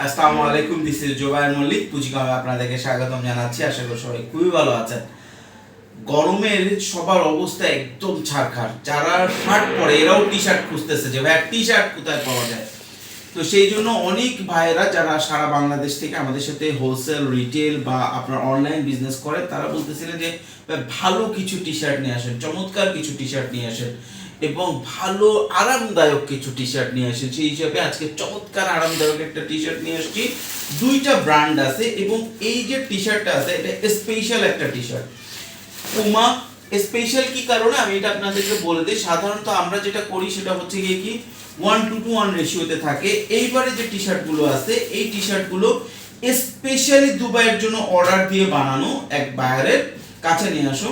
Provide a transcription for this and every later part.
আসসালামু আলাইকুম this is Zobayer Mallik পুঁজিকামে আপনাদেরকে স্বাগতম জানাচ্ছি। আশা করি সবাই খুবই ভালো আছেন। গরমের সবার অবস্থা একদম ছাড়খাড় যারা শার্ট পরে, এরাও টি শার্ট খুঁজতেছে যে, ভাই টি শার্ট কোথায় পাওয়া যায়? তো সেই জন্য অনেক ভাইয়েরা যারা সারা বাংলাদেশ থেকে আমাদের সাথে হোলসেল রিটেল বা আপনার অনলাইন বিজনেস করে, তারা বলতেছিলেন যে ভালো কিছু টি শার্ট নিয়ে আসেন, চমৎকার কিছু টি শার্ট নিয়ে আসেন। এবং ভালো, আরামদায়ক কিছু টি শার্ট নিয়ে আসেন সেই হিসাবে আজকে চমৎকার আরামদায়ক একটা টি শার্ট নিয়ে আসছি দুইটা ব্র্যান্ড আছে এবং এই যে টি শার্টটা আছে, এটা স্পেশাল একটা টি শার্ট পুমা স্পেশাল কি কারণে? আমি এটা আপনাদেরকে বলে দিই। সাধারণত আমরা যেটা করি, সেটা হচ্ছে গিয়ে কি? ওয়ান টু টু ওয়ান রেশিওতে থাকে। এইবারে যে টি শার্টগুলো আছে, এই টি শার্টগুলো স্পেশালি দুবাইয়ের জন্য অর্ডার দিয়ে বানানো এক বায়ারের কাছে নিয়ে আসো।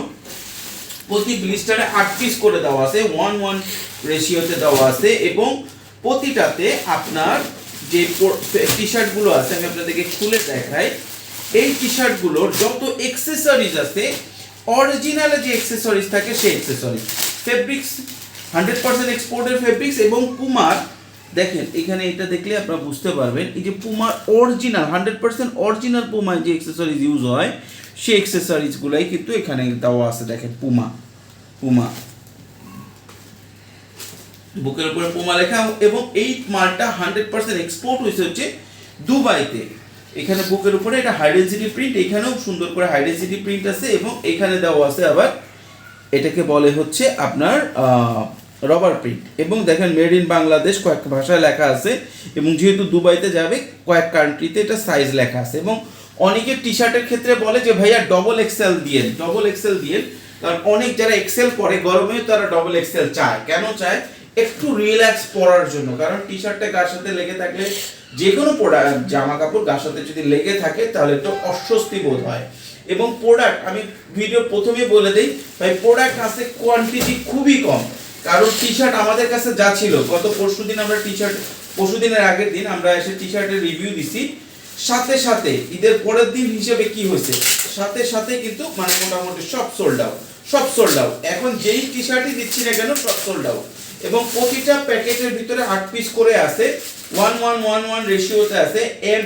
প্রতি ব্লিস্টারে আট পিস করে দেওয়া আছে ওয়ান ওয়ান রেশিওতে দেওয়া আছে এবং প্রতিটাতে আপনার যে টি শার্টগুলো আছে, আমি আপনাদেরকে খুলে দেখাই। এই টি শার্টগুলোর যত এক্সেসরিজ আছে অরিজিনালে যে এক্সেসরিজ থাকে, সেই এক্সেসরিজ ফেব্রিক্স হান্ড্রেড পার্সেন্ট এক্সপোর্টের ফেব্রিক্স এবং পুমার দেখেন, এখানে এটা দেখলে আপনারা বুঝতে পারবেন, এই যে পুমার অরিজিনাল হান্ড্রেড পার্সেন্ট অরিজিনাল পুমার যে এক্সেসরিজ ইউজ হয় সেই এক্সেসরিজগুলাই কিন্তু এখানে দেওয়া আছে, দেখেন পুমা পুমা বুকের উপরে পুমা লেখা, এবং এই মালটা হান্ড্রেড পার্সেন্ট এক্সপোর্ট হয়েছে হচ্ছে দুবাইতে। এখানে বুকের উপরে এটা হাই ডেন্সিটি প্রিন্ট এখানেও সুন্দর করে হাই ডেন্সিটি প্রিন্ট আছে, এবং এখানে দেওয়া আছে আবার এটাকে বলে হচ্ছে আপনার রবার প্রিন্ট এবং দেখেন মেড ইন বাংলাদেশ কয়েক ভাষায় লেখা আছে এবং যেহেতু দুবাইতে যাবে, কয়েক কান্ট্রিতে এটা সাইজ লেখা আছে। এবং অনেকে টি শার্টের ক্ষেত্রে বলে যে, ভাইয়া ডবল এক্সেল দিয়ে ডবল এক্সেল দিয়ে। কারণ অনেক যারা এক্সেল পরে গরমেও তারা ডবল এক্সেল চায়। কেন চায়? একটু রিল্যাক্স পরার জন্য। কারণ টি শার্টটা গার সাথে লেগে থাকলে যে কোনো প্রোডাক্ট জামা কাপড় গার সাথে যদি লেগে থাকে, তাহলে একটু অস্বস্তি বোধ হয়। এবং প্রোডাক্ট আমি ভিডিও প্রথমেই বলে দিই, ভাই প্রোডাক্ট আছে কোয়ান্টিটি খুবই কম। কারণ টি শার্ট আমাদের কাছে যা ছিল, গত পরশু দিন আমরা টি শার্ট পরশু দিনের আগের দিন আমরা এসে টি শার্টের রিভিউ দিছি। সাথে সাথে ঈদের পরের দিন হিসেবে কি হয়েছে? সাথে সাথে কিন্তু মানে মোটামুটি সব সোল্ড আউট সব সোল্ড আউট এখন যেই টি শার্টই দিচ্ছি না কেন, সব সোল্ড আউট এবং প্রতিটা প্যাকেটের ভিতরে আট পিস করে আছে। ওয়ান ওয়ান ওয়ান ওয়ান রেশিওতে আছে M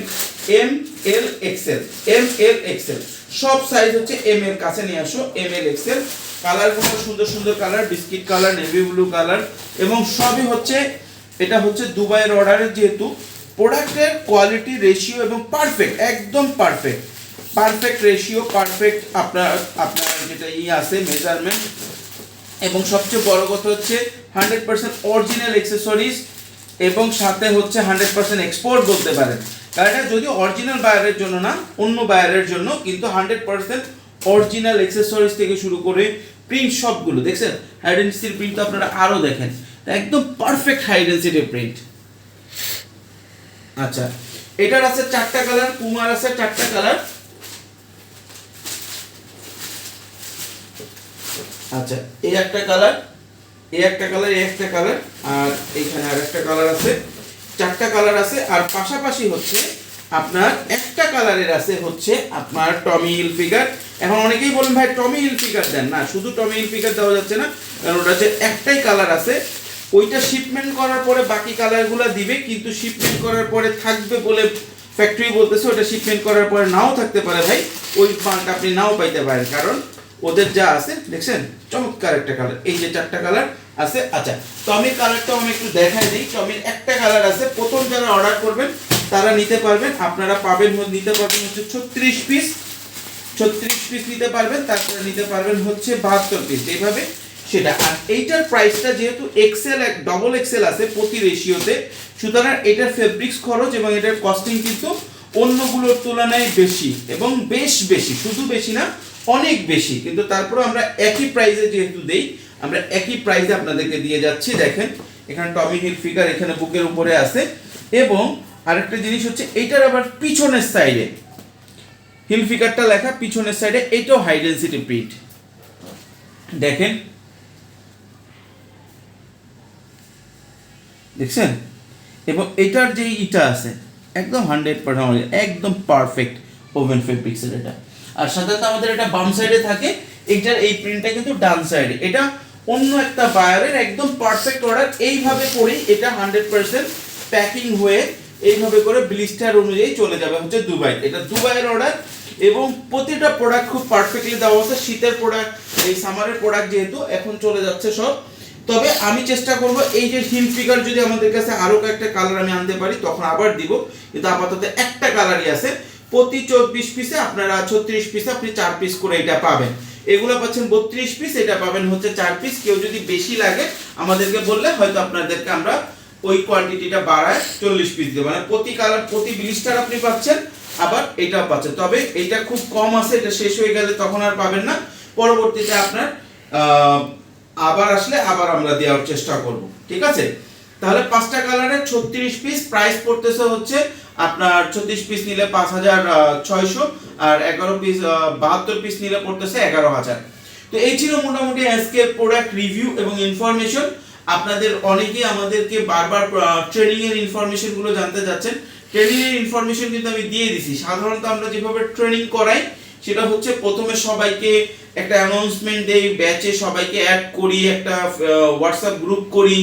M L XL M L XL সব সাইজ হচ্ছে এম এর কাছে নিয়ে আসো এম এল এক্সেল কালারগুলো সুন্দর সুন্দর colour biscuit colour navy blue colour এবং সবই হচ্ছে, এটা হচ্ছে দুবাইয়ের অর্ডারের যেহেতু প্রোডাক্টের কোয়ালিটি রেশিও এবং পারফেক্ট একদম পারফেক্ট পারফেক্ট রেশিও পারফেক্ট আপনার আপনার যেটা ই আছে মেজারমেন্ট এবং সবচেয়ে বড় কথা হচ্ছে হান্ড্রেড পার্সেন্ট অরিজিনাল এক্সেসরিজ এবং সাথে হচ্ছে হান্ড্রেড পার্সেন্ট এক্সপোর্ট বলতে পারেন। কারণ যদি অরিজিনাল বায়ারের জন্য না, অন্য বায়ারের জন্য কিন্তু হান্ড্রেড পার্সেন্ট অরিজিনাল এক্সেসরিজ থেকে শুরু করে প্রিন্ট সবগুলো, দেখছেন? হাইডেন্সিটির প্রিন্ট আপনারা আরও দেখেন। একদম পারফেক্ট হাইডেন্সিটির প্রিন্ট আচ্ছা এটার আছে চারটা কালার পুমার আছে চারটা কালার আচ্ছা এই একটা কালার এই একটা কালার এই একটা কালার আর এইখানে আর একটা কালার আছে। চারটা কালার আছে, আর পাশাপাশি হচ্ছে আপনার একটা কালারের আছে হচ্ছে আপনার টমি হিল ফিগার। এখন অনেকেই বলেন, ভাই, টমি হিল ফিগার দেন। না, শুধু টমি হিল ফিগার দেওয়া যাচ্ছে না, কারণ ওটা হচ্ছে একটাই কালার আছে, ওইটা শিপমেন্ট করার পরে বাকি কালারগুলো দিবে, কিন্তু শিপমেন্ট করার পরে থাকবে বলে ফ্যাক্টরি বলতেছে, ওটা শিপমেন্ট করার পরে নাও থাকতে পারে, ভাই। ওই মালটা আপনি নাও পাইতে পারেন, কারণ ওদের যা আছে, দেখছেন? চমৎকার একটা কালার। এই যে চারটা কালার আছে আচ্ছা টমির কালারটাও আমি একটু দেখাই দিই। টমির একটা কালার আছে, প্রথম যারা অর্ডার করবেন তারা নিতে পারবেন, আপনারা পাবেন নিতে পারবেন হচ্ছে ছত্রিশ পিস ছত্রিশ পিস নিতে পারবেন, তারপরে নিতে পারবেন হচ্ছে বাহাত্তর পিস এইভাবে সেটা। আর এইটার প্রাইসটা যেহেতু এক্সেল এক ডবল এক্সেল আছে প্রতি রেশিওতে সুতরাং এটার ফেব্রিক্স খরচ এবং এটার কস্টিং কিন্তু অন্যগুলোর তুলনায় বেশি এবং বেশ বেশি। শুধু বেশি না, অনেক বেশি। কিন্তু তারপরে আমরা একই প্রাইসে যেহেতু দেই, আমরা একই প্রাইসে আপনাদেরকে দিয়ে যাচ্ছি। দেখেন, এখানে টমি হিল ফিগার এখানে বুকের উপরে আছে এবং আরেকটা জিনিস হচ্ছে, এইটার আবার পিছনের সাইডে হিল ফিগারটা লেখা পিছনের সাইডে এটাও হাই ডেন্সিটি প্রিন্ট দেখেন। দেখছেন? এবং এটার যে ইটা আছে, একদম হান্ড্রেড পার্সেন্ট একদম পারফেক্ট ওভেন ফেব্রিক্সের এটা। আর সাধারণত আমাদের এটা বাম সাইডে থাকে এটার এই প্রিন্টটা কিন্তু ডান সাইডে এটা অন্য একটা বায়ারের একদম পারফেক্ট অর্ডার এইভাবে করেই এটা হান্ড্রেড পার্সেন্ট প্যাকিং হয়ে এইভাবে করে ব্লিস্টার অনুযায়ী চলে যাবে হচ্ছে দুবাই এটা দুবাইয়ের অর্ডার এবং প্রতিটা প্রোডাক্ট খুব পারফেক্টলি দেওয়া হচ্ছে। শীতের প্রোডাক্ট এই সামারের প্রোডাক্ট যেহেতু এখন চলে যাচ্ছে সব। তবে আমি চেষ্টা করব এই যে হিল ফিগার যদি আমাদের কাছে আরও কয়েকটা কালার আমি আনতে পারি, তখন আবার দিব। কিন্তু আপাতত একটা কালারই আছে। প্রতি চব্বিশ পিসে আপনারা ছত্রিশ পিসে আপনি চার পিস করে এটা পাবেন। এগুলো পাচ্ছেন বত্রিশ পিস এটা পাবেন হচ্ছে চার পিস কেউ যদি বেশি লাগে, আমাদেরকে বললে হয়তো আপনাদেরকে আমরা ওই কোয়ান্টিটিটা বাড়ায় চল্লিশ পিস দেবো মানে প্রতি কালার প্রতি ব্লিস্টার আপনি পাচ্ছেন, আবার এটাও পাচ্ছেন। তবে এটা খুব কম আছে, এটা শেষ হয়ে গেলে তখন আর পাবেন না। পরবর্তীতে আপনার আবার আসলে আবার আমরা দেওয়ার চেষ্টা করব। ঠিক আছে? তাহলে পাঁচটা কালারের ছত্রিশ পিস প্রাইস পড়তেছে হচ্ছে আপনার ছত্রিশ পিস নিলে পাঁচ হাজার ছয়শো, আর এগারো পিস বাহাত্তর পিস নিলে পড়তেছে এগারো হাজার। তো এই ছিল মোটামুটি আজকে প্রোডাক্ট রিভিউ এবং ইনফরমেশন আপনাদের অনেকেই আমাদেরকে বারবার ট্রেনিং এর ইনফরমেশনগুলো জানতে যাচ্ছেন। ট্রেনিং এর ইনফরমেশন কিন্তু আমি দিয়ে দিছি। সাধারণত আমরা যেভাবে ট্রেনিং করাই, সেটা হচ্ছে প্রথমে সবাইকে একটা অ্যানাউন্সমেন্ট দেই ব্যাচে সবাইকে অ্যাড করি, একটা হোয়াটসঅ্যাপ গ্রুপ করি।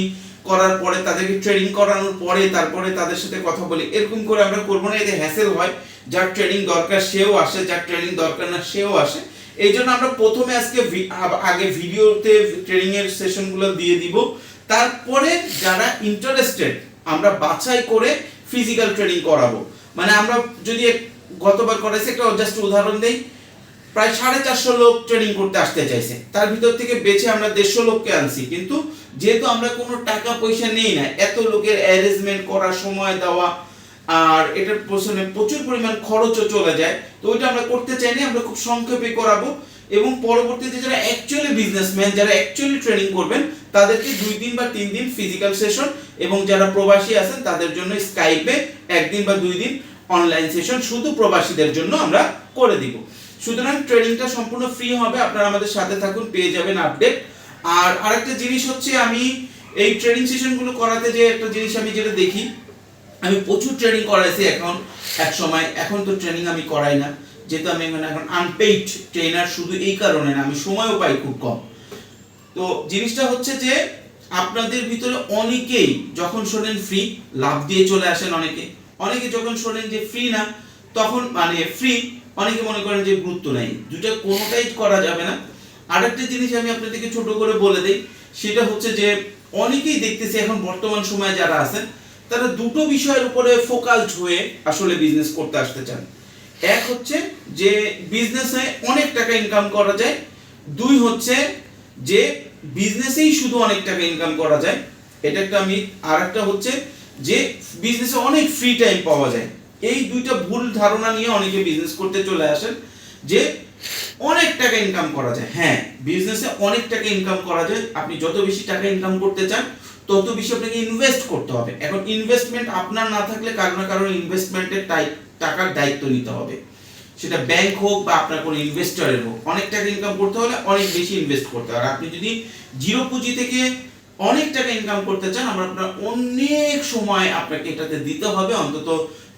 করার পরে তাদেরকে ট্রেনিং করানোর পরে তারপরে তাদের সাথে কথা বলি। এরকম করে আমরা করব না, এতে হ্যাসেল হয়। যার ট্রেনিং দরকার সেও আসে, যার ট্রেনিং দরকার না সেও আসে। এই জন্য আমরা প্রথমে আজকে আগে ভিডিওতে ট্রেনিং এর সেশনগুলো দিয়ে দিব। তারপরে যারা ইন্টারেস্টেড আমরা বাছাই করে ফিজিক্যাল ট্রেনিং করাবো। মানে আমরা যদি গতবার করাইছি একটা জাস্ট উদাহরণ দেই, প্রায় সাড়ে চারশো লোক ট্রেনিং করতে আসতে চাইছে। তার ভিতর থেকে বেছে আমরা দেড়শো লোককে আনছি। কিন্তু যেহেতু আমরা কোনো টাকা পয়সা নেই না, এত লোকের অ্যারেঞ্জমেন্ট করার সময় দেওয়া, আর এটার পেছনে প্রচুর পরিমাণ খরচও চলে যায়, তো ওইটা আমরা করতে চাই চাইনি, আমরা খুব সংক্ষেপে করাবো। এবং পরবর্তীতে যারা অ্যাকচুয়ালি বিজনেসম্যান যারা অ্যাকচুয়ালি ট্রেনিং করবেন তাদেরকে দুই দিন বা তিন দিন ফিজিক্যাল সেশন এবং যারা প্রবাসী আছেন তাদের জন্য স্কাইপে একদিন বা দুই দিন অনলাইন সেশন শুধু প্রবাসীদের জন্য আমরা করে দিব। সুতরাং ট্রেনিংটা সম্পূর্ণ ফ্রি হবে, আপনারা আমাদের সাথে থাকুন, পেয়ে যাবেন আপডেট আর আরেকটা জিনিস হচ্ছে আমি এই ট্রেনিং সেশনগুলো করাতে যে একটা জিনিস আমি যেটা দেখি, আমি প্রচুর ট্রেনিং করাইছি এখন, এক সময়। এখন তো ট্রেনিং আমি করাই না, যেহেতু আমি এখন আনপেইড ট্রেনার শুধু এই কারণে না, আমি সময়ও পাই খুব কম। তো জিনিসটা হচ্ছে যে আপনাদের ভিতরে অনেকেই যখন শোনেন ফ্রি লাভ দিয়ে চলে আসেন অনেকে। অনেকে যখন শোনেন যে ফ্রি না, তখন মানে ফ্রি অনেকে মনে করেন যে গুরুত্ব নেই। দুটা কোনোটাই করা যাবে না। আরেকটা জিনিস আমি আপনাদেরকে ছোট করে বলে দিই, সেটা হচ্ছে যে অনেকেই দেখতেছি এখন বর্তমান সময়ে যারা আছেন, তারা দুটো বিষয়ের উপরে ফোকাসড হয়ে আসলে বিজনেস করতে আসতে চান। এক হচ্ছে যে বিজনেসে অনেক টাকা ইনকাম করা যায়, দুই হচ্ছে যে বিজনেসেই শুধু অনেক টাকা ইনকাম করা যায়, এটা একটা আমি আর একটা হচ্ছে যে বিজনেসে অনেক ফ্রি টাইম পাওয়া যায়। এই দুইটা ভুল ধারণা নিয়ে অনেকে বিজনেস করতে চলে আসেন যে অনেক টাকা ইনকাম করা যায়। হ্যাঁ বিজনেসে অনেক টাকা ইনকাম করা যায়। আপনি যত বেশি টাকা ইনকাম করতে চান, তত বেশি আপনাকে ইনভেস্ট করতে হবে। এখন ইনভেস্টমেন্ট আপনার না থাকলে কারও না কারও ইনভেস্টমেন্টের টাকার দায়িত্ব নিতে হবে। সেটা ব্যাংক হোক বা আপনার কোনো ইনভেস্টরের হোক, অনেক টাকা ইনকাম করতে হলে অনেক বেশি ইনভেস্ট করতে হবে আপনি যদি জিরো পুঁজি থেকে অনেক টাকা ইনকাম করতে চান, আমরা আপনার অনেক সময় আপনাকে এটাতে দিতে হবে। অন্তত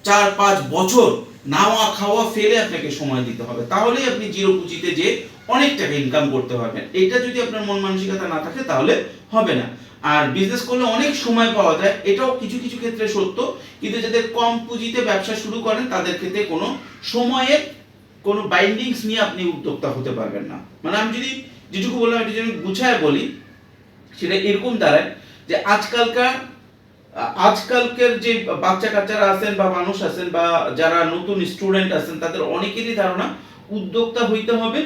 চার পাঁচ বছর নাওয়া খাওয়া ফেলে আপনাকে সময় দিতে হবে। তাহলেই আপনি জিরো পুঁজিতে যে অনেক টাকা ইনকাম করতে পারবেন। এটা যদি আপনার মন মানসিকতা না থাকে, তাহলে হবে না। আর বিজনেস করলে অনেক সময় পাওয়া যায়, এটাও কিছু কিছু ক্ষেত্রে সত্য। কিন্তু যাদের কম পুঁজিতে ব্যবসা শুরু করেন, তাদের ক্ষেত্রে কোনো সময়ের কোনো বাইন্ডিংস নিয়ে আপনি উদ্যোক্তা হতে পারবেন না। মানে আমি যদি যেটুকু বললাম, এটা যদি গুছায় বলি, সেটা এরকম দাঁড়ায় যে আজকালকার, আজকালকের যে বাচ্চা কাচ্চারা আছেন বা মানুষ আছেন বা যারা নতুন স্টুডেন্ট আছেন, তাদের অনেকেরই ধারণা, উদ্যোক্তা হইতে হবে,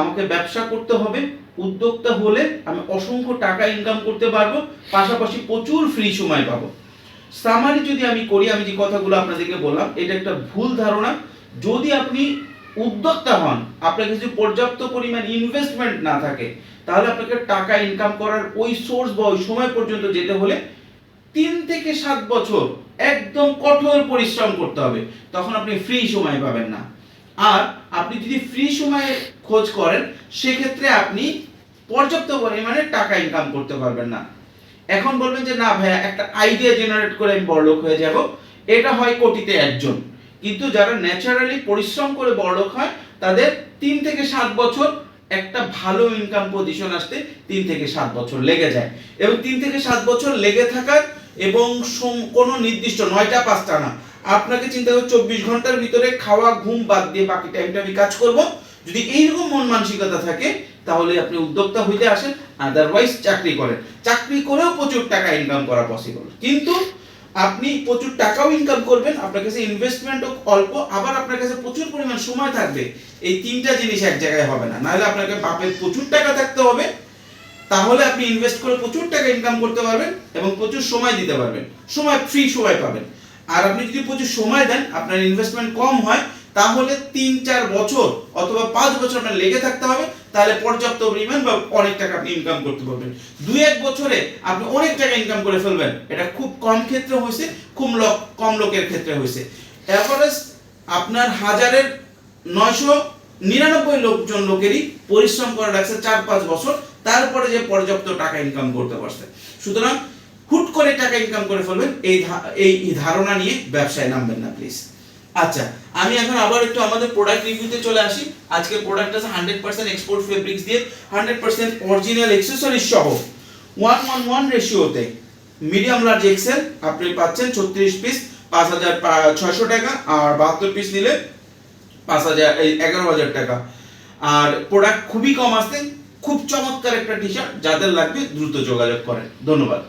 আমাকে ব্যবসা করতে হবে উদ্যোক্তা হলে আমি অসংখ্য টাকা ইনকাম করতে পারব, পাশাপাশি প্রচুর ফ্রি সময় পাবো। সামারি যদি আমি করি, আমি যে কথাগুলো আপনাদেরকে বললাম, এটা একটা ভুল ধারণা। যদি আপনি উদ্যোক্তা হন আপনার কাছে পর্যাপ্ত পরিমাণ ইনভেস্টমেন্ট না থাকে, তাহলে আপনাকে টাকা ইনকাম করার ওই সোর্স বা ওই সময় পর্যন্ত যেতে হলে তিন থেকে সাত বছর একদম কঠোর পরিশ্রম করতে হবে। তখন আপনি ফ্রি সময় পাবেন না। আর আপনি যদি ফ্রি সময়ে খোঁজ করেন, সেক্ষেত্রে আপনি পর্যাপ্ত পরিমাণে টাকা ইনকাম করতে পারবেন না। এখন বলবেন যে, না ভাইয়া, একটা আইডিয়া জেনারেট করে আমি বড়লোক হয়ে যাব। এটা হয় কোটিতে একজন। কিন্তু যারা ন্যাচারালি পরিশ্রম করে বড়লোক হয়, তাদের তিন থেকে সাত বছর একটা ভালো ইনকাম পজিশন আসতে তিন থেকে সাত বছর লেগে যায়। এবং তিন থেকে সাত বছর লেগে থাকার এবং কোনো নির্দিষ্ট নয়টা পাঁচটা না আপনাকে চিন্তা করে চব্বিশ ঘণ্টার ভিতরে খাওয়া, ঘুম বাদ দিয়ে বাকি টাইমটা আমি কাজ করব। যদি এইরকম মন মানসিকতা থাকে, তাহলে আপনি উদ্যোক্তা হইতে আসেন আদারওয়াইজ চাকরি করেন। চাকরি করেও প্রচুর টাকা ইনকাম করা পসিবল কিন্তু আপনি প্রচুর টাকাও ইনকাম করবেন, আপনার কাছে ইনভেস্টমেন্টও অল্প, আবার আপনার কাছে প্রচুর পরিমাণ সময় থাকবে। এই তিনটা জিনিস এক জায়গায় হবে না। নাহলে আপনাকে বাপের প্রচুর টাকা থাকতে হবে। তাহলে আপনি ইনভেস্ট করে প্রচুর টাকা ইনকাম করতে পারবেন এবং প্রচুর সময় দিতে পারবেন। সময় ফ্রি সময় পাবেন। আর আপনি যদি প্রচুর সময় দেন, আপনার ইনভেস্টমেন্ট কম হয়, তাহলে তিন, চার বছর অথবা পাঁচ বছর আপনার লেগে থাকতে হবে, তাহলে পর্যাপ্ত পরিমাণ বা অনেক টাকা আপনি ইনকাম করতে পারবেন। দুই, এক বছরে আপনি অনেক টাকা ইনকাম করে ফেলবেন। এটা খুব কম ক্ষেত্রে হয়েছে, খুব কম লোকের ক্ষেত্রে হয়েছে। অ্যাভারেজ আপনার হাজারের নয়শো নিরানব্বই লোকজন লোকেরই পরিশ্রম করা লাগছে চার, পাঁচ বছর, তারপরে যে পর্যাপ্ত টাকা ইনকাম করতে পারছে। সুতরাং হুট করে টাকা ইনকাম করে ফেলবেন, এই এই ধারণা নিয়ে ব্যবসায় নামবেন না প্লিজ আচ্ছা আমি এখন আবার একটু আমাদের প্রোডাক্ট রিভিউতে চলে আসি। আজকে প্রোডাক্ট আছে হান্ড্রেড পার্সেন্ট এক্সপোর্ট ফেব্রিক্স দিয়ে হান্ড্রেড পার্সেন্ট অরিজিনাল এক্সেসরিজ সহ। ওয়ান ওয়ান ওয়ান রেশিওতে মিডিয়াম লার্জ এক্সেল আপনি পাচ্ছেন ছত্রিশ পিস পাঁচ হাজার ছয়শো টাকা, আর বাহাত্তর পিস নিলে পাঁচ হাজার এগারো হাজার টাকা। আর প্রোডাক্ট খুবই কম আসছে, খুব চমৎকার একটা টি শার্ট যাদের লাগবে দ্রুত যোগাযোগ করেন। ধন্যবাদ।